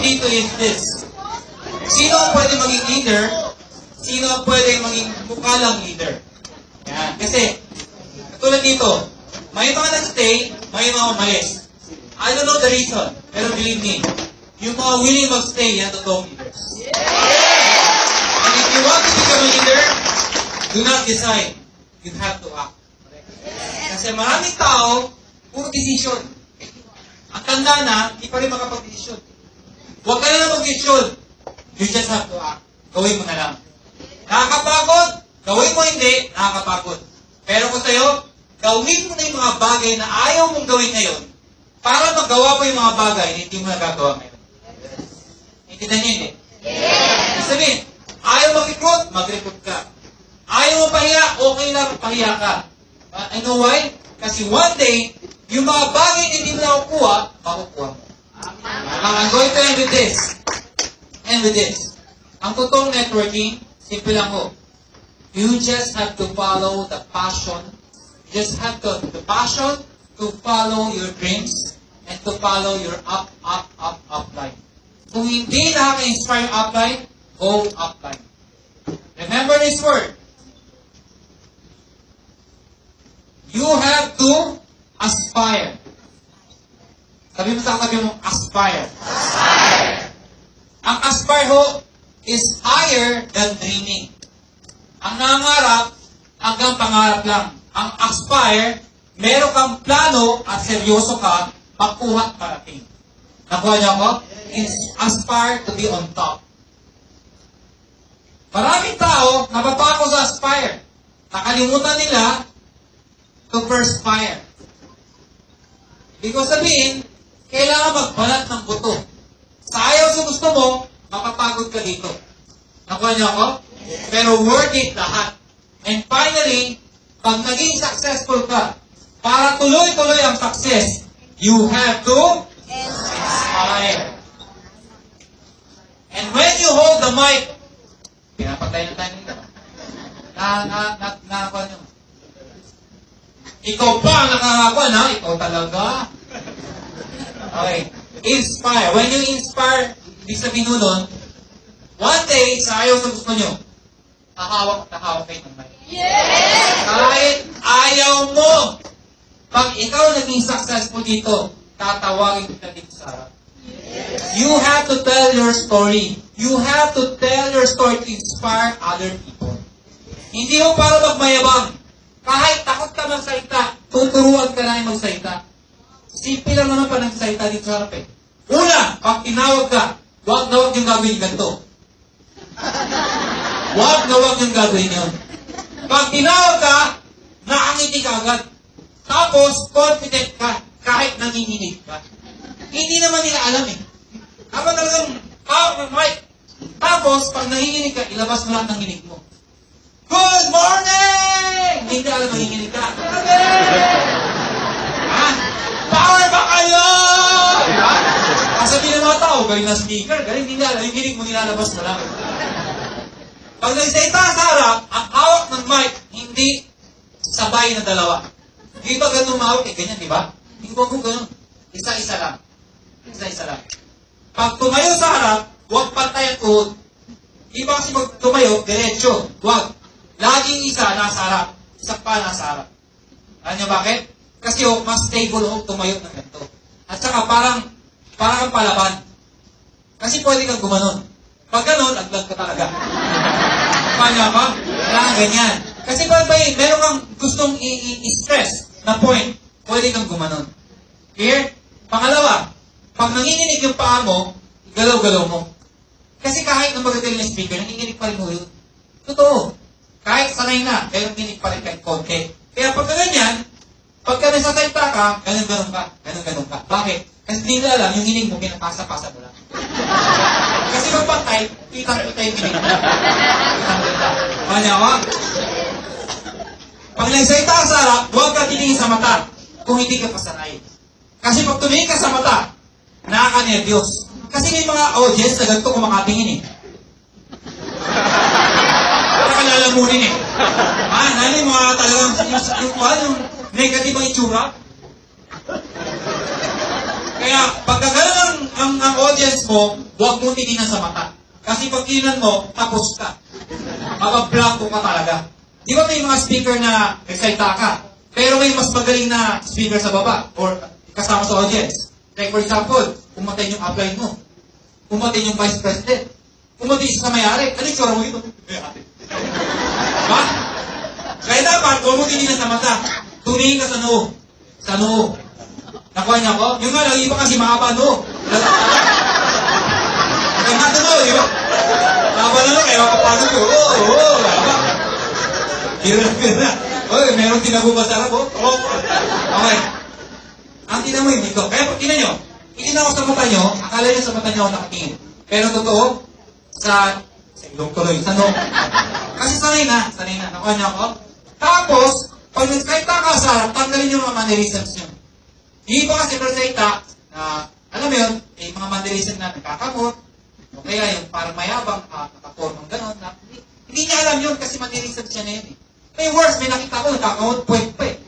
dito is this. Sino ang pwede maging leader? Sino ang pwede maging mukalang leader? Yan. Kasi, katulad dito, may mga nag-stay, may mga umalis. I don't know the reason, pero believe me, yung mga willing mag-stay, yan totoong leaders. And if you want to become a leader, do not decide. You have to act. Kasi maraming tao, puro decision. Ang tanda na, hindi pa rin makapag-desisyon. Huwag ka na lang mag-desisyon. You just have to act. Gawin mo na lang. Nakakapagod? Gawin mo hindi, nakakapagod. Pero kung sa'yo, gawin mo na yung mga bagay na ayaw mong gawin ngayon para magawa mo yung mga bagay na hindi mo nagagawa ngayon. Intindihan niyo hindi? Yes! Sabihin, ayaw mag-recruit, mag-recruit ka. Ayaw mo pahiya, okay lang, pahiya ka. Uh, I know why? Kasi one day, yung mga bagay na hindi mo nakukuha, makukuha mo. Now, I'm going to end with this. End with this. Ang totoong networking, simple lang ho. You just have to follow the passion. You just have to, the passion to follow your dreams and to follow your up, up, up, upline. Kung hindi nakaka-inspire upline, go upline. Remember this word. You have to aspire. Sabi mo sa katabi mo, aspire. Ang aspire ho is higher than dreaming. Ang nangarap, hanggang pangarap lang. Ang aspire, meron kang plano at seryoso ka, makuha at parating. Nakuha niyo ako? Is aspire to be on top. Maraming tao, napapako sa aspire. Nakalimutan nila to perspire. Ibig ko sabihin, kailangan magbalat ng buto. Sa ayaw sa gusto mo, mapapagod ka dito. Nakuha niyo ako? Pero worth it lahat. And finally, pag naging successful ka, para tuloy-tuloy ang success, you have to inspire. And when you hold the mic, pinapatay na tayo nito. Na, na, na, na, na, ikaw pa ang nakakakuha na, ikaw talaga. Okay. Inspire. When you inspire, ibig sabihin nun, one day, sa ayaw sa gusto nyo, tahawak, tahawak kayo ng mic. Kahit ayaw mo, pag ikaw naging successful dito, tatawagin kita dito sa harap. You have to tell your story. You have to tell your story to inspire other people. Hindi mo para magmayabang. Kahit takot ka magsalita, tuturuan ka na yung magsalita. Simple lang naman pa nagsalita dito sa harap eh. Una, pag tinawag ka, huwag na huwag yung gagawin ganito. Huwag na huwag yung gagawin yun. Pag tinawag ka, nakangiti ka agad. Tapos, confident ka, kahit nanginginig ka. Hindi naman nila alam eh. Habang talagang, ah, Mike. Tapos, pag nanginginig ka, ilabas mo lahat ng hinig mo. Good morning! Hindi alam nanginginig ka. Ha? Power ba kayo? Ha? Kasabi ng mga tao, galing na speaker, galing hindi alam, yung hinig mo nilalabas mo lang. Pag nagsalita sa harap, ang hawak ng mic, hindi sabay na dalawa. Di ba ganun mahawak eh? Ganyan, di ba? Hindi ko kung ganun. Isa-isa lang. Isa-isa lang. Pag tumayo sa harap, huwag pantay ang tuhod. Di ba kasi pag tumayo, diretso. Huwag. Laging isa nasa harap. Isa pa nasa harap. Alam niyo bakit? Kasi oh, mas stable oh, tumayo ng ganito. At saka parang, parang ang palaban. Kasi pwede kang gumanon. Pag ganon, aglag ka talaga. Paano ba? Kailangan ganyan. Kasi pag may, meron kang gustong i-stress na point, pwede kang gumanon. Clear? Pangalawa, pag nanginginig yung paa mo, galaw-galaw mo. Kasi kahit na magagaling na speaker, nanginginig pa rin mo yun. Totoo. Kahit sanay na, pero nanginginig pa rin kahit konti. Kaya pagka ganyan, pagka nasasalita ka, ganun-ganun ka, ganun-ganun ka. Bakit? Kasi hindi nila alam, yung hinig mo, pinapasa-pasa mo lang. Kasi magpantay, kitang-kita yung hinig mo. Kitang-kita. Pag nagsalita ka sa harap, huwag ka tingin sa mata kung hindi ka pasanay. Kasi pag tumingin ka sa mata, nakaka-nervyos. Kasi may mga audience na ganito kumakatingin eh. Nakalalamunin eh. Ah, nani mga talagang yung, yung, yung, yung negative ang itsura. Kaya pagka ganun ang ang, ang audience mo, huwag mo tiginan sa mata. Kasi pag tiginan mo, tapos ka. Mabablanko ka talaga. Di ba may mga speaker na excita ka? Pero may mas magaling na speaker sa baba or kasama sa audience. Like for example, pumatay yung upline mo. Pumatay yung vice president. Pumatay siya sa may-ari. Ano yung mo ito? May-ari. Diba? Kaya dapat, mo tinignan sa mata. Tumingin ka sa noo. Sa noo. Nakuha niya ako? Yung nga lang, iba kasi mahaba noo. Kaya nga noo, di ba? Mahaba na noo, kaya makapagod ko. Oo, oo, oo. Hira na, hira na. Oy, meron tinago ba sarap, oh? Okay. Ang tinan mo yung dito. Kaya pag tinan nyo, itin ako sa mata nyo, akala nyo sa mata nyo ako nakatingin. Pero totoo, sa, sa ilong tuloy, sa noo. Kasi sanay na, sanay na. Nakuha niyo ako? Tapos, pag nagkaita ka sa tanggalin yung mga mannerisms nyo. Hindi ba kasi presenta na, alam mo yun, eh, mga mannerism na nagkakamot, o kaya yung parang mayabang, uh, nakapormang gano'n, na, hindi, hindi niya alam yun kasi mannerism siya na yun eh. May worse, may nakita ko, nagkakamot, puwet pa eh.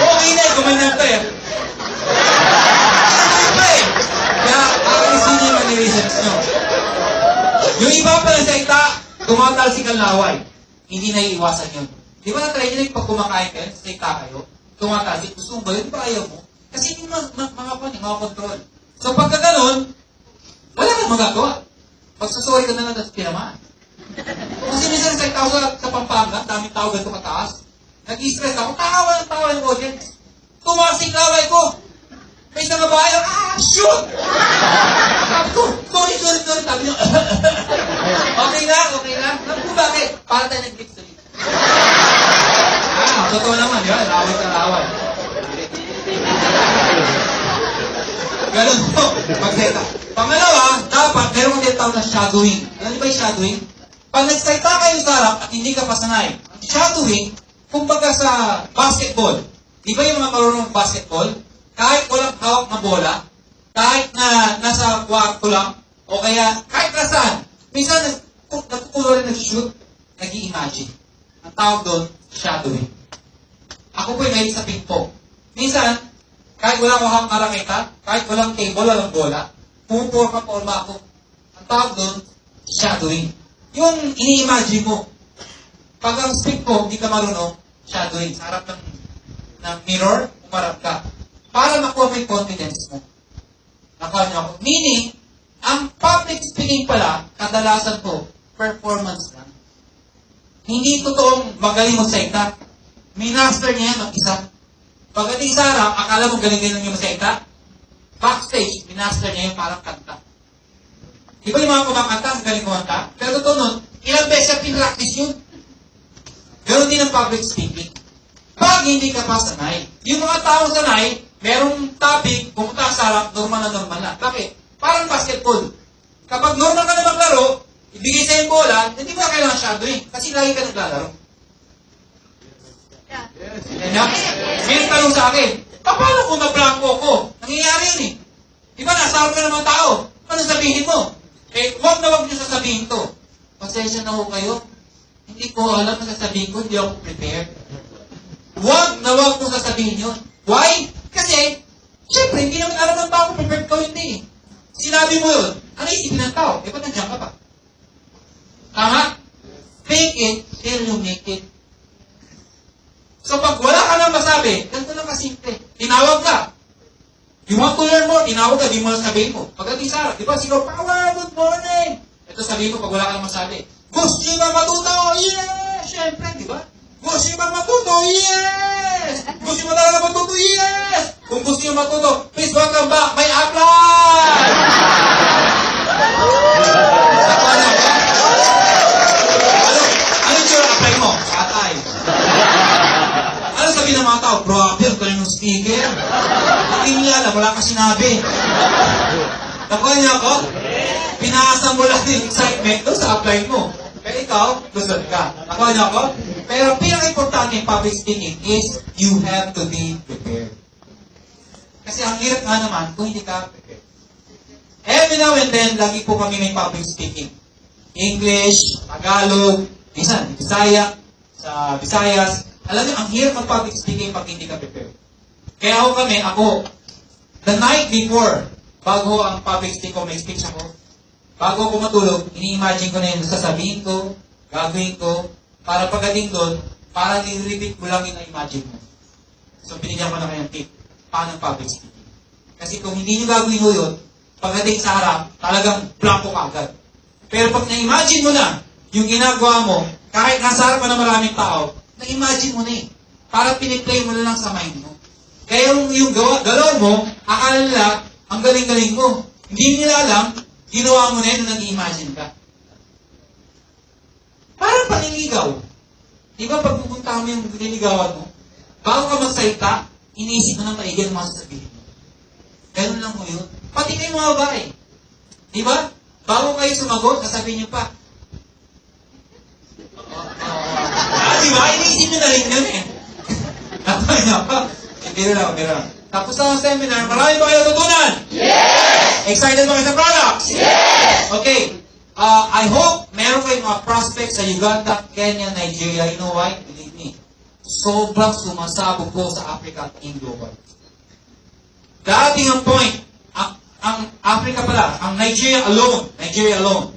Okay na eh, gumanyan pa eh. Pa eh. Niyo mannerisms nyo. Yung iba pa lang sa ita, tumatalsik ang laway. Hindi na iiwasan yun. Di ba na-try nyo pag kumakain kayo, sa ita kayo, tumatalsik, gusto mo ba yun? Ayaw mo? Kasi hindi mga, mga, mga, mga, control. So pagka ganun, wala kang magagawa. Pagsasorry ka na lang at tinamaan. Kasi minsan sa tao sa, sa Pampanga, daming tao ganito kataas. Nag-stress ako, tawa ng tawa ng audience. Tumasing laway ko. May isang babae, ah, shoot! Sabi ko, sorry, sorry, sorry. Sabi niyo, okay lang, okay lang. Sabi ko, bakit? Para tayo. Ah, totoo naman, yun. Laway sa laway. Ganun po, mag-seta. Pangalawa, dapat meron kang tinatawag na shadowing. Alam niyo ba yung shadowing? Pag nagsalita kayo sa harap at hindi ka pasanay, ang shadowing, kumbaga sa basketball. Di ba yung mga marunong ng basketball? Kahit walang hawak na bola, kahit na nasa kwarto lang, o kaya kahit nasaan, minsan nag- nagkukulo rin nag-shoot, nag imagine Ang tawag doon, shadowing. Ako po may sa ping-pong. Minsan, kahit wala akong raketa, kahit walang table, walang bola, pumuporma porma ako. Ang tawag doon, shadowing. Yung ini-imagine mo. Pag ang speak mo, hindi ka marunong, shadowing. Sa harap ng, ng mirror, umarap ka. Para makuha mo yung confidence mo. Nakuha niyo ako. Meaning, ang public speaking pala, kadalasan po, performance lang. Hindi totoong magaling mo sa ita. Minaster niya yan mag-isa. Pagdating sa harap, akala mo galing-galing yung sa ita. Backstage, minaster niya yung parang kanta. Di ba yung mga kumakanta, ang galing kumanta? Pero totoo nun, ilang beses siya pinractice yun. Ganon din ang public speaking. Pag hindi ka pa sanay, yung mga taong sanay, merong topic, pumunta sa harap, normal na normal na. Bakit? Parang basketball. Kapag normal ka na maglaro, ibigay sa yung bola, hindi mo na kailangan shadowing. Kasi lagi ka naglalaro. Na. May tanong sa akin, paano kung na-blanco ko? Nangyayari yun eh. Di ba, nasa harap ka mga tao. Ano sabihin mo? Eh, huwag na huwag niyo sasabihin to. Pasensya na ho kayo. Hindi ko alam na sasabihin ko, hindi ako prepared. Huwag na huwag mo sasabihin yun. Why? Kasi, syempre, hindi naman alam ng tao prepared ka hindi. Sinabi mo yun, ano isipin ng tao? Eh, ba't nandiyan ka pa? Tama? Fake it till you make it. So, pag wala ka nang masabi, ganito lang kasimple. Tinawag ka. You want to learn more? Tinawag ka, di mo lang sabihin mo. Pagdating sa harap, di ba, sino, power, good morning! Ito sabihin mo pag wala ka nang masabi. Gusto ba matuto? Yes! Siyempre, di ba? Gusto ba matuto? Yes! Gusto mo talaga matuto? Yes! Kung gusto nyo matuto, please welcome back my upline! Tao? Grabe, ang galing ng speaker. Alam, wala ka sinabi. Nakuha niyo ako? Pinasa mo lang yung excitement doon sa apply mo. Pero ikaw, lusot ka. Nakuha niyo ako? Pero pinaka-importante in public speaking is you have to be prepared. Kasi ang hirap nga naman kung hindi ka prepared. Every now and then, lagi po kami may public speaking. English, Tagalog, minsan, Bisaya, sa Visayas. Alam niyo, ang hirap mag public speaking pag hindi ka prepared. Kaya ako kami, ako, the night before, bago ang public speak ko, may speech ako, bago ako matulog, ini-imagine ko na yung sasabihin ko, gagawin ko, para pagdating doon, parang nire-repeat mo lang yung na-imagine mo. So, binigyan ko na kayo ng tip. Paano public speaking? Kasi kung hindi nyo gagawin mo yun, pagdating sa harap, talagang blanco ka agad. Pero pag na-imagine mo na yung ginagawa mo, kahit nasa harapan ng maraming tao, na-imagine mo na eh. Para piniplay mo na lang sa mind mo. Kaya yung, yung gawa, galaw mo, akala nila, ang galing-galing mo. Hindi nila alam, ginawa mo na yun nag-imagine ka. Parang paniligaw. Di ba pag pupunta mo yung nililigawan mo, bago ka magsalita, iniisip mo ng maigi ang mga sasabihin mo. Ganun lang mo yun. Pati kayo mga babae. Di ba? Bago kayo sumagot, sasabihin niyo pa. ah, di ba? Iniisip niyo na rin yun eh. Tapos na pa. Lang, biro lang. Tapos na ang seminar, marami ba kayo natutunan? Yes! Excited ba kayo sa products? Yes! Okay. Uh, I hope meron kayong mga prospects sa Uganda, Kenya, Nigeria. You know why? Believe me. Sobrang sumasabog po sa Africa at in global. Dating ang point, ang, ang Africa pala, ang Nigeria alone, Nigeria alone,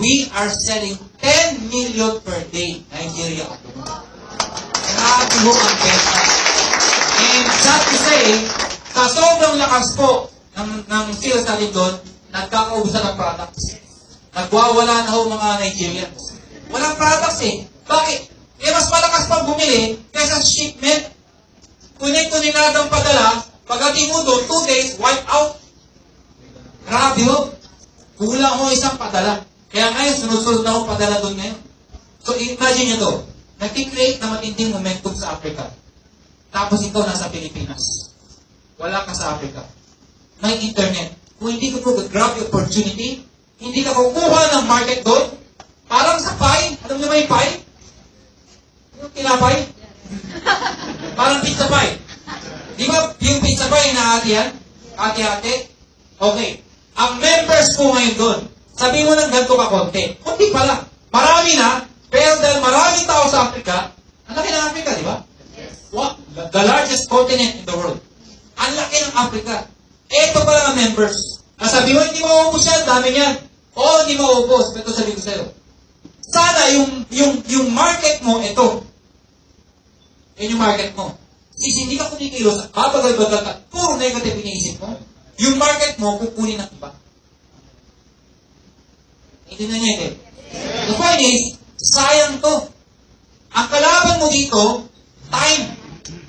we are selling 10 million per day, Nigeria alone. Grabe ho ang benta. And sad to say, sa sobrang lakas po ng, ng sales natin doon, nagkakaubusan ng products. Nagwawala na ho mga Nigerians. Walang products eh. Bakit? Eh, mas malakas pang bumili kaysa shipment. Tunay-tuninadang padala, pagdating mo doon, two days, wipe out. Grabe ho. Kulang ho isang padala. Kaya ngayon, sunod-sunod na ho padala doon ngayon. So, imagine nyo to. Nag-create na matinding momentum sa Africa. Tapos ikaw nasa Pilipinas. Wala ka sa Africa. May internet. Kung hindi ko po grab yung opportunity, hindi ka kukuha ng market doon, parang sa pie. Alam niyo ba yung pie? Yung tinapay? parang pizza pie. Di ba yung pizza pie na hati yan? Hati-hati? Okay. Ang members po ngayon doon, sabi mo ng ganito ka konti. Konti pala. Marami na, pero dahil maraming tao sa Africa, ang laki ng Africa, di ba? What? The largest continent in the world. Ang laki ng Africa. Ito pala ang members. Ang sabi mo, hindi mauubos yan, dami niyan. Oo, hindi mauubos. Pero sabi ko sa'yo. Sana yung, yung, yung market mo, ito. Yan yung market mo. Sis, hindi ka kumikilos, babagal-bagal ka, puro negative iniisip mo. Yung market mo, kukunin ng iba. Hindi na niya, eh. The point is, sayang to. Ang kalaban mo dito, time.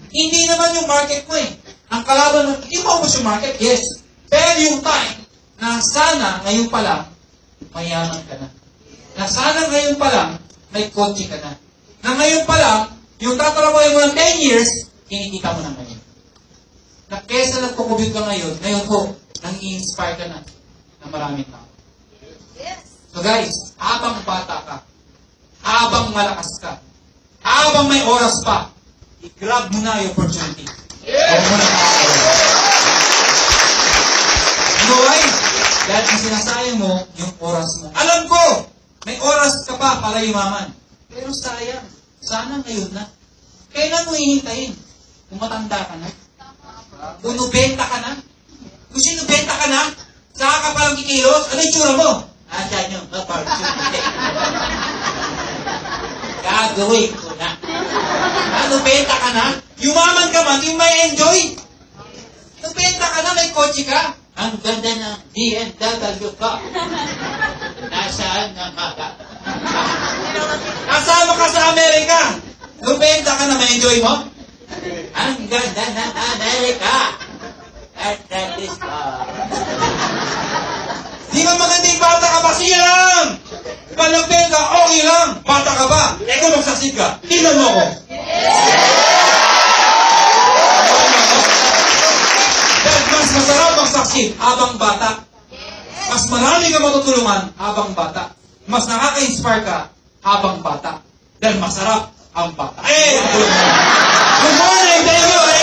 Hindi naman yung market mo eh. Ang kalaban mo, hindi mo yung market, yes. Pero yung time, na sana ngayon pa lang, mayaman ka na. Na sana ngayon pa lang, may kotse ka na. Na ngayon pa lang, yung tatrabahin mo ng 10 years, kinikita mo na ngayon. Na kesa nagpo-commute ka ngayon, ngayon ho, nang i-inspire ka na ng maraming tao. So guys, habang bata ka, habang malakas ka, habang may oras pa, i-grab mo na yung opportunity. Huwag mo na. Ano why? Dahil ang sinasayang mo, yung oras mo. Alam ko, may oras ka pa para yumaman. Pero sayang, sana ngayon na. Kailan mo hihintayin? Kung matanda ka na? Kung nubenta ka na? Kung sinubenta ka na? Saka ka palang kikilos? Ano yung tsura mo? Dyan yung opportunity. Gagawin ko na. Ano, benta ka na? Yumaman ka man, yung may enjoy. Nagbenta ka na, may kotse ka. Ang ganda ng BMW ka. Nasaan na maka? Kasama ka sa Amerika. Nubenta ka na, may enjoy mo? Ang ganda ng Amerika. At that is all. Di ba maganda yung bata ka pa? Sige lang! Pag nagbenta, okay lang. Bata ka ba? Eh kung magsaksid ka, tingnan mo ako. Dahil mas masarap magsaksid habang bata. Mas marami ka matutulungan habang bata. Mas nakaka-inspire ka habang bata. Dahil masarap ang bata. Eh! Good morning! Thank you!